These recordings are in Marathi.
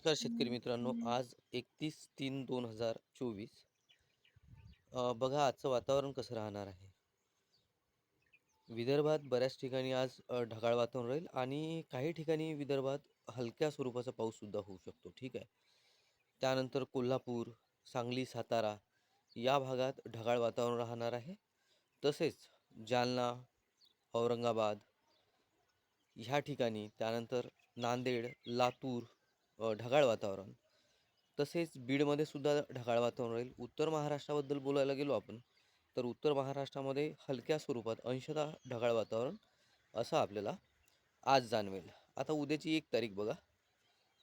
नमस्कार शेतकरी मित्रांनो आज एकतीस तीन दोन हजार चोवीस. बघा आजचं वातावरण कसं राहणार आहे? विदर्भात बऱ्याच ठिकाणी आज ढगाळ वातावरण राहील आणि काही ठिकाणी विदर्भात हलक्या स्वरूपाचा पाऊससुद्धा होऊ शकतो ठीक आहे? त्यानंतर कोल्हापूर सांगली सातारा या भागात ढगाळ वातावरण राहणार आहे. तसेच जालना औरंगाबाद ह्या ठिकाणी त्यानंतर नांदेड लातूर ढगाळ वातावरण. तसेच बीडमध्ये सुद्धा ढगाळ वातावरण राहील. उत्तर महाराष्ट्राबद्दल बोलायला गेलो आपण तर उत्तर महाराष्ट्रामध्ये हलक्या स्वरूपात अंशतः ढगाळ वातावरण असं आपल्याला आज जाणवेल. आता उद्याची एक तारीख बघा.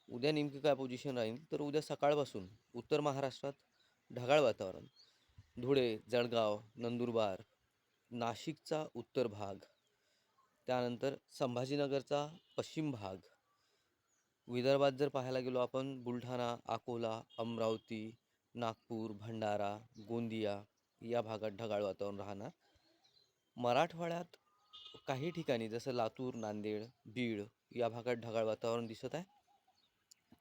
उद्या नेमकी काय पोझिशन राहील? तर उद्या सकाळपासून उत्तर महाराष्ट्रात ढगाळ वातावरण. धुळे जळगाव नंदुरबार नाशिकचा उत्तर भाग त्यानंतर संभाजीनगरचा पश्चिम भाग विदर्भात जर पाहायला गेलो आपण बुलढाणा अकोला अमरावती नागपूर भंडारा गोंदिया या भागात ढगाळ वातावरण राहणार. मराठवाड्यात काही ठिकाणी जसं लातूर नांदेड बीड या भागात ढगाळ वातावरण दिसत आहे.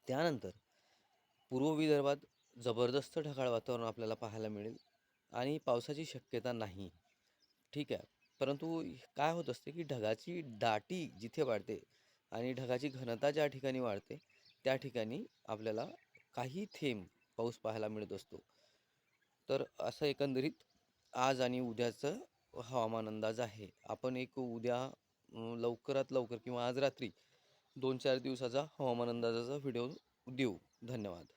त्यानंतर पूर्व विदर्भात जबरदस्त ढगाळ वातावरण आपल्याला पाहायला मिळेल आणि पावसाची शक्यता नाही. ठीक आहे. परंतु काय होत असते की ढगाची दाटी जिथे वाढते आणि ढगाची घनता ज्या ठिकाणी वाढते त्या ठिकाणी आपल्याला काही थेंब पाऊस पाहायला मिळत असतो. तर असं एकंदरीत आज आणि उद्याचं हवामान अंदाज आहे. आपण एक उद्या लवकरात लवकर किंवा आज रात्री दोन चार दिवसाचा हवामान अंदाजाचा व्हिडिओ देऊ. धन्यवाद.